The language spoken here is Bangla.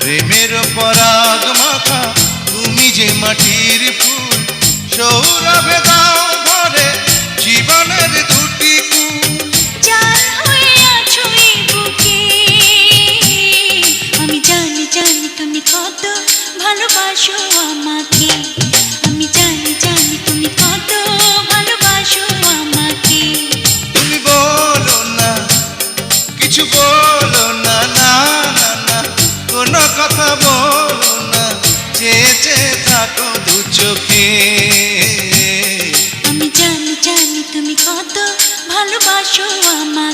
প্রেমের পরাগ মাখা তুমি যে মাটির ভালোবাসো আমাকে। আমি জানি জানি তুমি কত ভালোবাসো আমাকে। তুমি বলো না কিছু বলো না না না না কোনো কথা বলো না চেয়ে থাকো দু চোখে। আমি জানি জানি তুমি কত ভালোবাসো আমাকে।